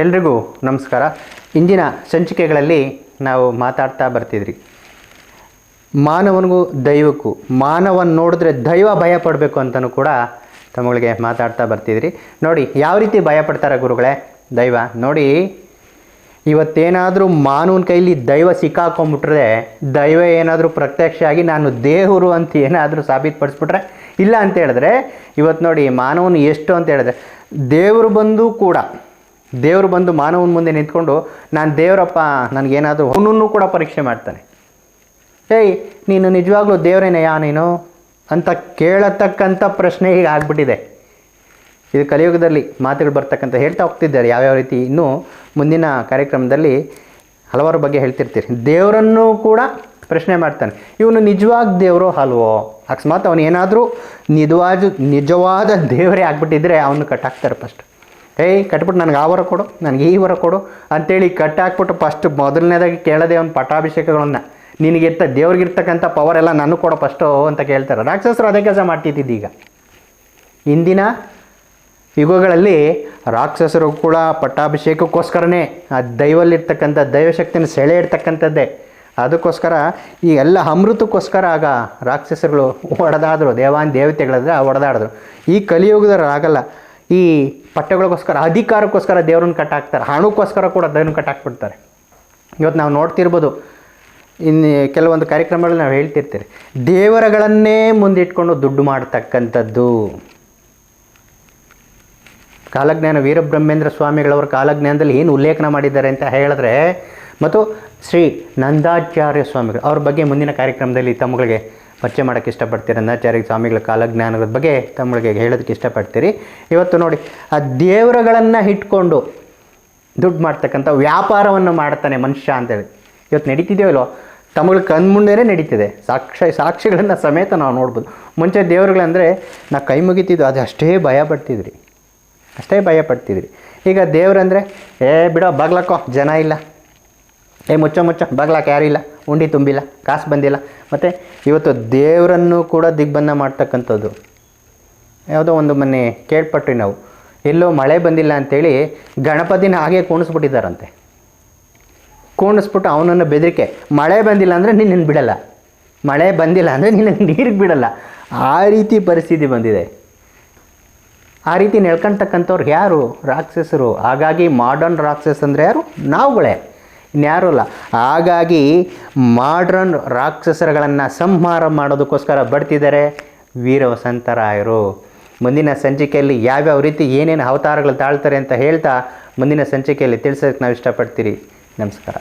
ಎಲ್ರಿಗೂ ನಮಸ್ಕಾರ. ಇಂದಿನ ಸಂಚಿಕೆಗಳಲ್ಲಿ ನಾವು ಮಾತಾಡ್ತಾ ಬರ್ತಿದ್ರಿ. ಮಾನವನಿಗೂ ದೈವಕ್ಕೂ, ಮಾನವನ ನೋಡಿದ್ರೆ ದೈವ ಭಯ ಪಡಬೇಕು ಅಂತಲೂ ಕೂಡ ತಮ್ಮಗಳಿಗೆ ಮಾತಾಡ್ತಾ ಬರ್ತಿದ್ರಿ. ನೋಡಿ, ಯಾವ ರೀತಿ ಭಯ ಪಡ್ತಾರೆ ಗುರುಗಳೇ? ದೈವ, ನೋಡಿ, ಇವತ್ತೇನಾದರೂ ಮಾನವನ ಕೈಲಿ ದೈವ ಸಿಕ್ಕಾಕೊಂಡ್ಬಿಟ್ರೆ, ದೈವ ಏನಾದರೂ ಪ್ರತ್ಯಕ್ಷ ಆಗಿ ನಾನು ದೇವರು ಅಂತ ಏನಾದರೂ ಸಾಬೀತುಪಡಿಸ್ಬಿಟ್ರೆ, ಇಲ್ಲ ಅಂತ ಹೇಳಿದ್ರೆ ಇವತ್ತು ನೋಡಿ ಮಾನವನು ಎಷ್ಟು ಅಂತ ಹೇಳಿದ್ರೆ, ದೇವರು ಬಂದು ಕೂಡ ದೇವರು ಬಂದು ಮಾನವನ ಮುಂದೆ ನಿಂತ್ಕೊಂಡು, ನಾನು ದೇವರಪ್ಪ, ನನಗೇನಾದರೂ ಅವನನ್ನು ಕೂಡ ಪರೀಕ್ಷೆ ಮಾಡ್ತಾನೆ. ಏಯ್, ನೀನು ನಿಜವಾಗ್ಲೂ ದೇವರೇನೆಯಾ ನೀನು? ಅಂತ ಕೇಳತಕ್ಕಂಥ ಪ್ರಶ್ನೆ ಈಗ ಆಗ್ಬಿಟ್ಟಿದೆ. ಇದು ಕಲಿಯುಗದಲ್ಲಿ ಮಾತುಗಳು ಬರ್ತಕ್ಕಂಥ ಹೇಳ್ತಾ ಹೋಗ್ತಿದ್ದಾರೆ ಯಾವ್ಯಾವ ರೀತಿ. ಇನ್ನೂ ಮುಂದಿನ ಕಾರ್ಯಕ್ರಮದಲ್ಲಿ ಹಲವಾರು ಬಗ್ಗೆ ಹೇಳ್ತಿರ್ತೀರಿ. ದೇವರನ್ನು ಕೂಡ ಪ್ರಶ್ನೆ ಮಾಡ್ತಾನೆ. ಇವನು ನಿಜವಾಗಿ ದೇವರು ಅಲ್ವೋ? ಅಕಸ್ಮಾತ್ ಅವನು ಏನಾದರೂ ನಿಜವಾದ ನಿಜವಾದ ದೇವರೇ ಆಗ್ಬಿಟ್ಟಿದ್ರೆ ಅವನು ಕಟ್ಟಾಕ್ತಾರೆ ಫಸ್ಟ್ ಏಯ್ ಕಟ್ಬಿಟ್ಟು ನನಗೆ ಆ ವರ ಕೊಡು, ನನಗೆ ಈ ವರ ಕೊಡು ಅಂತೇಳಿ ಕಟ್ಟಾಕ್ಬಿಟ್ಟು ಫಸ್ಟ್ ಮೊದಲನೇದಾಗಿ ಕೇಳದೆ ಒಂದು ಪಟ್ಟಾಭಿಷೇಕಗಳನ್ನು. ನಿನಗಿರ್ತ ದೇವ್ರಿಗಿರ್ತಕ್ಕಂಥ ಪವರ್ ಎಲ್ಲ ನನಗೆ ಕೊಡೋ ಫಸ್ಟು ಅಂತ ಕೇಳ್ತಾರೆ. ರಾಕ್ಷಸರು ಅದೇ ಕೆಲಸ ಮಾಡ್ತಿದ್ದಿದ್ದು ಈಗ. ಇಂದಿನ ಯುಗಗಳಲ್ಲಿ ರಾಕ್ಷಸರು ಕೂಡ ಪಟ್ಟಾಭಿಷೇಕಕ್ಕೋಸ್ಕರನೇ ಆ ದೈವಲ್ಲಿರ್ತಕ್ಕಂಥ ದೈವಶಕ್ತಿನ ಸೆಳೆ ಇರ್ತಕ್ಕಂಥದ್ದೇ ಅದಕ್ಕೋಸ್ಕರ ಈ ಎಲ್ಲ ಅಮೃತಕ್ಕೋಸ್ಕರ ಆಗ ರಾಕ್ಷಸರುಗಳು ಒಡೆದಾದರು ದೇವಾನ್ ದೇವತೆಗಳಾದರೆ ಒಡೆದಾಡಿದ್ರು ಈ ಕಲಿಯುಗದವ್ರು ಆಗಲ್ಲ ಈ ಪಠ್ಯಗಳಿಗೋಸ್ಕರ, ಅಧಿಕಾರಕ್ಕೋಸ್ಕರ ದೇವ್ರನ್ನ ಕಟ್ಟಾಕ್ತಾರೆ. ಹಣಕ್ಕೋಸ್ಕರ ಕೂಡ ದೇವ್ರನ್ನ ಕಟ್ಟಾಕ್ಬಿಡ್ತಾರೆ. ಇವತ್ತು ನಾವು ನೋಡ್ತಿರ್ಬೋದು, ಇನ್ನು ಕೆಲವೊಂದು ಕಾರ್ಯಕ್ರಮಗಳಲ್ಲಿ ನಾವು ಹೇಳ್ತಿರ್ತೀರಿ. ದೇವರಗಳನ್ನೇ ಮುಂದಿಟ್ಕೊಂಡು ದುಡ್ಡು ಮಾಡ್ತಕ್ಕಂಥದ್ದು. ಕಾಲಜ್ಞಾನ ವೀರಬ್ರಹ್ಮೇಂದ್ರ ಸ್ವಾಮಿಗಳವರ ಕಾಲಜ್ಞಾನದಲ್ಲಿ ಏನು ಉಲ್ಲೇಖನ ಮಾಡಿದ್ದಾರೆ ಅಂತ ಹೇಳಿದ್ರೆ, ಮತ್ತು ಶ್ರೀ ನಂದಾಚಾರ್ಯ ಸ್ವಾಮಿಗಳು ಅವ್ರ ಬಗ್ಗೆ ಮುಂದಿನ ಕಾರ್ಯಕ್ರಮದಲ್ಲಿ ತಮ್ಮಗಳಿಗೆ ಪರಿಚಯ ಮಾಡೋಕ್ಕೆ ಇಷ್ಟಪಡ್ತೀರಿ ಅನ್ನಾಚಾರ್ಯ ಸ್ವಾಮಿಗಳ ಕಾಲಜ್ಞಾನದ ಬಗ್ಗೆ ತಮ್ಮಳಿಗೆ ಹೇಳೋದಕ್ಕೆ ಇಷ್ಟಪಡ್ತೀರಿ. ಇವತ್ತು ನೋಡಿ, ಆ ದೇವರುಗಳನ್ನು ಇಟ್ಕೊಂಡು ದುಡ್ಡು ಮಾಡ್ತಕ್ಕಂಥ ವ್ಯಾಪಾರವನ್ನು ಮಾಡ್ತಾನೆ ಮನುಷ್ಯ ಅಂತೇಳಿ. ಇವತ್ತು ನಡೀತಿದೆಯೋ ಇಲ್ಲೋ ತಮ್ಮಗಳ ಕಣ್ಮುಂದೆನೇ ನಡೀತಿದೆ. ಸಾಕ್ಷಿ, ಸಾಕ್ಷಿಗಳನ್ನು ಸಮೇತ ನಾವು ನೋಡ್ಬೋದು. ಮುಂಚೆ ದೇವರುಗಳಂದರೆ ನಾ ಕೈ ಮುಗಿತಿದ್ದು, ಅದು ಅಷ್ಟೇ ಭಯ ಪಡ್ತಿದ್ರಿ ಅಷ್ಟೇ ಭಯ ಪಡ್ತಿದ್ರಿ ಈಗ ದೇವರಂದರೆ, ಏ ಬಿಡೋ ಬಗ್ಲಕ್ಕೋ ಜನ ಇಲ್ಲ. ಏ ಮುಚ್ಚ ಮುಚ್ಚ, ಬಾಗ್ಲಾಕ ಯಾರಿಲ್ಲ ಉಂಡಿ ತುಂಬಿಲ್ಲ, ಕಾಸು ಬಂದಿಲ್ಲ. ಮತ್ತು ಇವತ್ತು ದೇವರನ್ನು ಕೂಡ ದಿಗ್ಬಂಧ ಮಾಡ್ತಕ್ಕಂಥದ್ದು. ಯಾವುದೋ ಒಂದು ಮೊನ್ನೆ ಕೇಳ್ಪಟ್ರಿ ನಾವು. ಎಲ್ಲೋ ಮಳೆ ಬಂದಿಲ್ಲ ಅಂಥೇಳಿ ಗಣಪತಿನ ಹಾಗೆ ಕೂಣಿಸ್ಬಿಟ್ಟಿದ್ದಾರಂತೆ. ಕೂಣಿಸ್ಬಿಟ್ಟು ಅವನನ್ನು ಬೆದರಿಕೆ, ಮಳೆ ಬಂದಿಲ್ಲ ಅಂದರೆ ನಿನ್ನನ್ನು ಬಿಡಲ್ಲ. ಮಳೆ ಬಂದಿಲ್ಲ ಅಂದರೆ ನಿನ್ನ ನೀರಿಗೆ ಬಿಡಲ್ಲ. ಆ ರೀತಿ ಪರಿಸ್ಥಿತಿ ಬಂದಿದೆ. ಆ ರೀತಿ ನೆಳ್ಕೊಳ್ತಕ್ಕಂಥವ್ರು ಯಾರು? ರಾಕ್ಷಸರು. ಹಾಗಾಗಿ ಮಾಡರ್ನ್ ರಾಕ್ಷಸ್ ಅಂದರೆ ಯಾರು? ನಾವುಗಳೇ. ಇನ್ಯಾರೂ ಅಲ್ಲ ಹಾಗಾಗಿ ಮಾಡ್ರನ್ ರಾಕ್ಷಸರಗಳನ್ನು ಸಂಹಾರ ಮಾಡೋದಕ್ಕೋಸ್ಕರ ಬರ್ತಿದ್ದಾರೆ ವೀರ ವಸಂತರಾಯರು ಮುಂದಿನ ಸಂಚಿಕೆಯಲ್ಲಿ ಯಾವ್ಯಾವ ರೀತಿ ಏನೇನು ಅವತಾರಗಳು ತಾಳ್ತಾರೆ ಅಂತ ಹೇಳ್ತಾ ಮುಂದಿನ ಸಂಚಿಕೆಯಲ್ಲಿ ತಿಳಿಸೋದಕ್ಕೆ ನಾವು ಇಷ್ಟಪಡ್ತೀರಿ ನಮಸ್ಕಾರ.